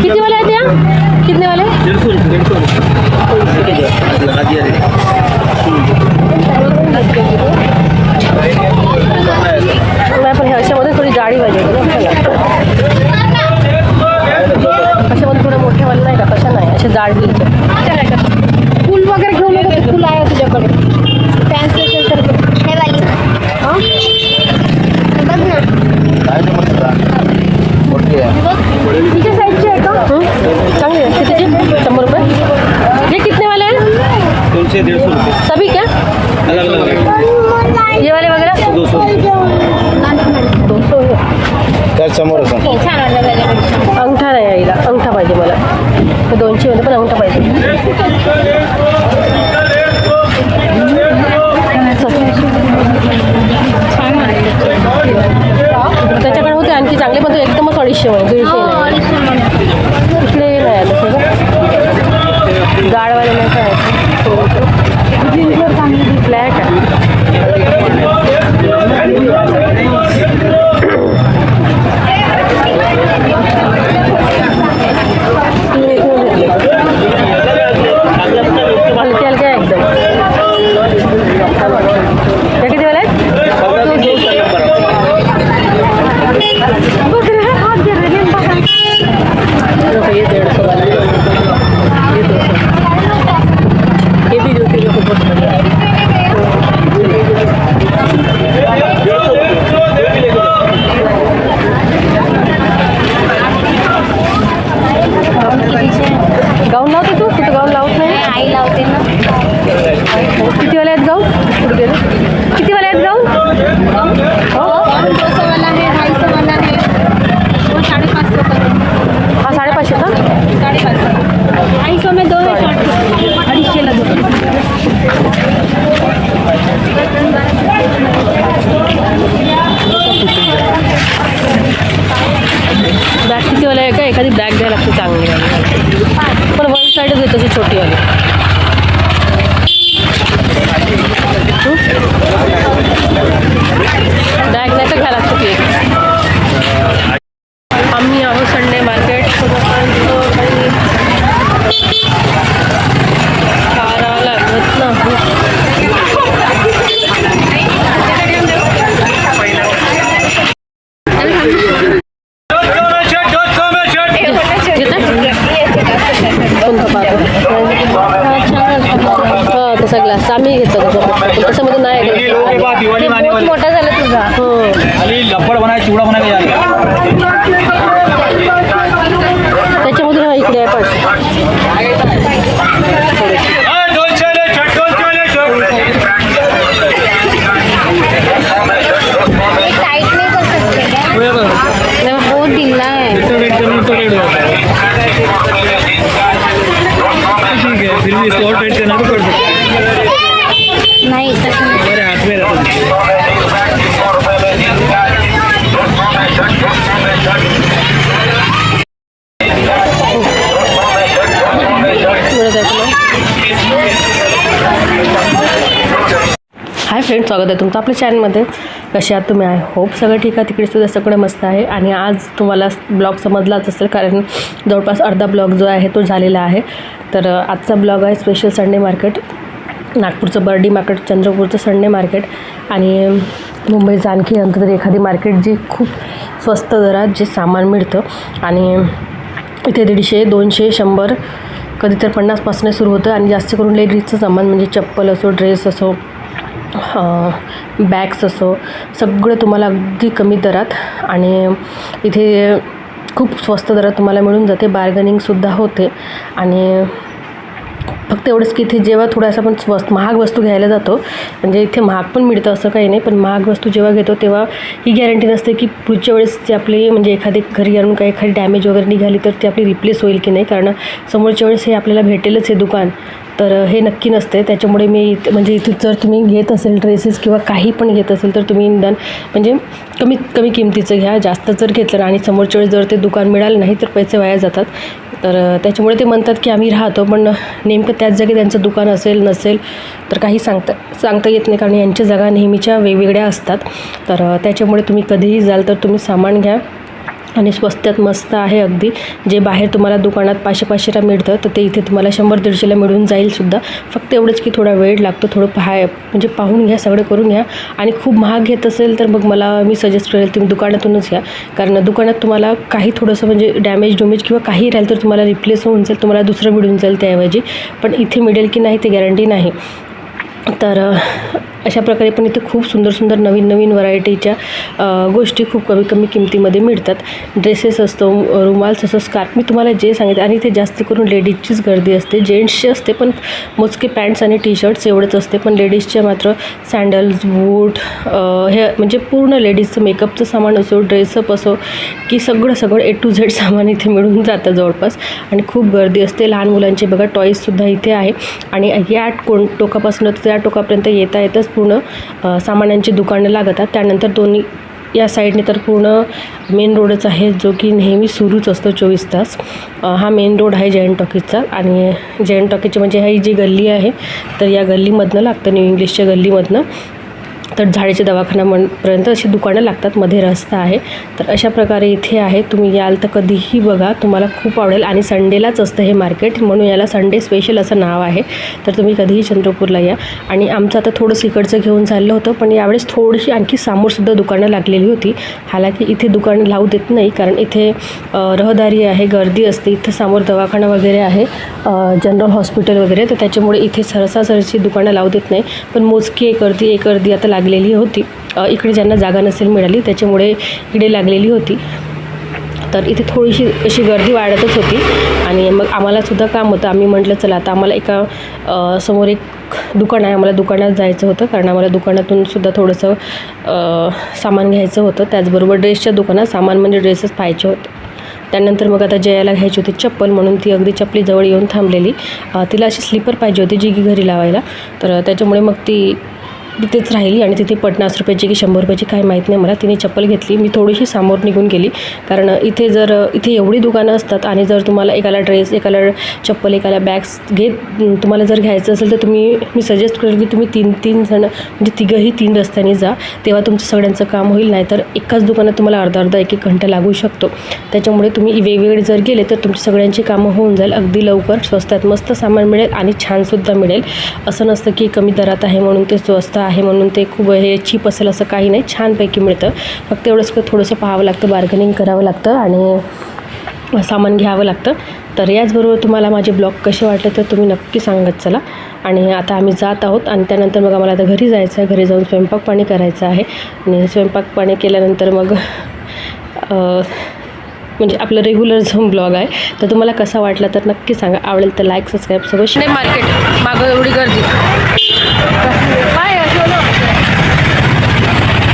किती वाले आहेत या कितने वाले सौ रुपये डेढ़ सौ रुपये लगा दिया नाही पण हे अशामध्ये थोडी जाडी पाहिजे होती ना आपल्याला. अशामध्ये थोड्या मोठ्या वाले नाही का तशा नाही अशा जाड घ्यायच्या फुल वगैरे घेऊ नको ते फुल आहे तुझ्याकडे फॅन्सी असेल तर घे. हे वाली हं? बघ ना तिच्या साईजची आहे का हं? चांगली आहे कितीची शंभर रुपये हे कितने वाले हैं कौन से डेढ़ सौ रुपये. सभी क्या? अलग अलग ये वाले वगैरह? दो सौ दो सौ हे. अंगठा नाही यायला अंगठा पाहिजे मला. दोनशे मध्ये पण अंगठा पाहिजे. त्याच्याकडे होते आणखी चांगले पण तो एकदमच अडीचशे मध्ये दीडशे हो, नाही. इकडे आलं गाडवाले नाही. ചൊട്ടിയാൽ तसा ग्लास आम्ही घेतो तसं नाही मोठा झाला तुझा. हो. लपड बनाए चिवडा बनाए जा त्याच्यामधून हा इकडे आहे क्या नाही, हाय फ्रेंड स्वागत आहे तुमचं आपल्या चॅनलमध्ये कसे आहात तुम्ही? आय होप सगळं ठीक आहे. तिकडे सुद्धा सगळं मस्त आहे. आणि आज तुम्हाला ब्लॉग समजलाच असेल कारण जवळपास अर्धा ब्लॉग जो आहे तो झालेला आहे. तर आजचा ब्लॉग आहे स्पेशल संडे मार्केट नागपूरचं बर्डी मार्केट चंद्रपूरचं संडे मार्केट आणि मुंबईचं आणखी नंतर तरी एखादी मार्केट जी खूप स्वस्त दरात जे सामान मिळतं. आणि इथे दीडशे दोनशे शंभर कधी तर पन्नासपासून सुरू होतं. आणि जास्त करून लेडीजचं सामान म्हणजे चप्पल असो ड्रेस असो बॅग्स असो सगळं तुम्हाला अगदी कमी दरात आणि इथे खूप स्वस्त दरात तुम्हाला मिळून जाते बार्गनिंगसुद्धा होते आणि फक्त एवढंच की इथे जेव्हा थोडासा आपण स्वस्त महाग वस्तू घ्यायला जातो म्हणजे इथे महाग पण मिळतं असं काही नाही पण महाग वस्तू जेव्हा घेतो तेव्हा ही गॅरंटी नसते की पुढच्या वेळेस ते आपली म्हणजे एखादी घरी आणून काही एखादी डॅमेज वगैरे निघाली तर ती आपली रिप्लेस होईल की नाही कारण समोरच्या वेळेस हे आपल्याला भेटेलच हे दुकान. तर हे नक्की नसते. त्याच्यामुळे मी म्हणजे इथून जर तुम्ही घेत असेल ड्रेसेस किंवा काही पण घेत असेल तर तुम्ही निदान म्हणजे कमीत कमी किमतीचं घ्या. जास्त जर घेतलं आणि समोरच्या वेळेस जर ते दुकान मिळालं नाही तर पैसे वाया जातात. तर त्याच्यामुळे ते म्हणतात की आम्ही राहतो पण नेमकं त्याच जागी त्यांचं दुकान असेल नसेल तर काही सांगता सांगता येत नाही. कारण यांच्या जागा नेहमीच्या वेगवेगळ्या असतात. तर त्याच्यामुळे तुम्ही कधीही जाल तर तुम्ही सामान घ्या. आणि स्वस्तात मस्त आहे अगदी. जे बाहेर तुम्हाला दुकानात पाचशे पाचशेला मिळतं तर ते इथे तुम्हाला शंभर दीडशेला मिळून जाईलसुद्धा फक्त एवढंच की थोडा वेळ लागतो थोडं पाहाय म्हणजे पाहून घ्या सगळं करून घ्या. आणि खूप महाग घेत असेल तर मग मला मी सजेस्ट करेल तुम्ही दुकानातूनच घ्या. कारण दुकानात तुम्हाला काही थोडंसं म्हणजे डॅमेज डुमेज किंवा काही राहील तर तुम्हाला रिप्लेस होऊन जाईल तुम्हाला दुसरं मिळून जाईल त्याऐवजी. पण इथे मिळेल की नाही ते गॅरंटी नाही. तर अशा प्रकारे पण इथे खूप सुंदर सुंदर नवीन नवीन व्हरायटीच्या गोष्टी खूप कमी कमी किमतीमध्ये मिळतात. ड्रेसेस असतो रुमाल्स असतो स्कार्फ मी तुम्हाला जे सांगितलं आणि इथे जास्त करून लेडीजचीच गर्दी असते. जेंट्सची असते पण मोजके पॅन्ट्स आणि टी शर्ट्स एवढंच असते. पण लेडीजच्या मात्र सँडल्स बूट हे म्हणजे पूर्ण लेडीजचं मेकअपचं सामान असो ड्रेसअप असो की सगळं सगळं ए टू झेड सामान इथे मिळून जातं जवळपास. आणि खूप गर्दी असते. लहान मुलांचे बघा टॉईजसुद्धा इथे आहे. आणि या कोण टोकापासून तर त्या टोकापर्यंत येता येतच पूर्ण सामानांची दुकानं लागतात. त्यानंतर दोन्ही या साईडने तर पूर्ण मेन रोडच आहे जो की नेहमी सुरूच असतो चोवीस तास. हा मेन रोड आहे जैन टॉकीजचा आणि जैन टॉकीजची म्हणजे ही जी गल्ली आहे तर या गल्लीमधनं लागतं न्यू इंग्लिशच्या गल्लीमधनं. तर झाडीच्या दवाखान्यापर्यंत अशी दुकानं लागतात मध्ये रस्ता आहे. तर अशा प्रकारे इथे आहे. तुम्ही याल तर कधीही बघा तुम्हाला खूप आवडेल. आणि संडेलाच असतं हे मार्केट म्हणून याला संडे स्पेशल असं नाव आहे. तर तुम्ही कधीही चंद्रपूरला या. आणि आमचं आता थोडंसं इकडचं घेऊन चाललं होतं पण यावेळेस थोडीशी आणखी समोरसुद्धा दुकानं लागलेली होती. हालाकी इथे दुकानं लावू देत नाही कारण इथे रहदारी आहे गर्दी असते. इथं समोर दवाखाना वगैरे आहे जनरल हॉस्पिटल वगैरे. तर त्याच्यामुळे इथे सरसासरची दुकानं लावू देत नाही. पण मोजकी एक अर्धी एक अर्धी आता लागलेली होती. इकडे ज्यांना जागा नसेल मिळाली त्याच्यामुळे इकडे लागलेली होती. तर इथे थोडीशी अशी गर्दी वाढतच होती. आणि मग आम्हालासुद्धा काम होतं. आम्ही म्हटलं चला आता आम्हाला एका समोर एक दुकान आहे. आम्हाला दुकानात जायचं होतं. कारण आम्हाला दुकानातून सुद्धा थोडंसं सामान घ्यायचं होतं. त्याचबरोबर ड्रेसच्या दुकानात सामान म्हणजे ड्रेसेस पाहायचे होते. त्यानंतर मग आता जयाला घ्यायची होती चप्पल. म्हणून ती अगदी चपलीजवळ येऊन थांबलेली. तिला अशी स्लीपर पाहिजे होती जी की घरी लावायला. तर त्याच्यामुळे मग ती तिथेच राहिली आणि तिथे पन्नास रुपयाची की शंभर रुपयाची काही माहीत नाही. मला तिने चप्पल घेतली. मी थोडीशी समोर निघून गेली. कारण इथे जर इथे एवढी दुकानं असतात आणि जर तुम्हाला एकाला ड्रेस एकाला चप्पल एकाला बॅग्स घेत तुम्हाला जर घ्यायचं असेल तर तुम्ही मी सजेस्ट करेल की तुम्ही तीन तीन जण म्हणजे तिघंही तीन रस्त्याने जा. तेव्हा तुमचं सगळ्यांचं काम होईल. नाही तर एकाच दुकानात तुम्हाला अर्धा अर्धा एक एक घंटा लागू शकतो. त्याच्यामुळे तुम्ही वेगवेगळे जर गेले तर तुमची सगळ्यांची कामं होऊन जाईल. अगदी लवकर स्वस्तात मस्त सामान मिळेल आणि छानसुद्धा मिळेल. असं नसतं की कमी दरात आहे म्हणून ते स्वस्त आहे म्हणून ते खूप हे चीप असेल असं काही नाही. छानपैकी मिळतं. फक्त एवढंच थोडंसं पाहावं लागतं बार्गनिंग करावं लागतं आणि सामान घ्यावं लागतं. तर याचबरोबर तुम्हाला माझे ब्लॉग कसे वाटले तर तुम्ही नक्की सांगत चला. आणि आता आम्ही जात आहोत आणि त्यानंतर मग आम्हाला आता घरी जायचं आहे. घरी जाऊन स्वयंपाक पाणी करायचं आहे. आणि स्वयंपाक पाणी केल्यानंतर मग म्हणजे आपलं रेग्युलर जो ब्लॉग आहे तर तुम्हाला कसा वाटला तर नक्की सांगा. आवडेल तर लाईक सबस्क्राईब सगळं मार्केट मागं एवढी गर्दी.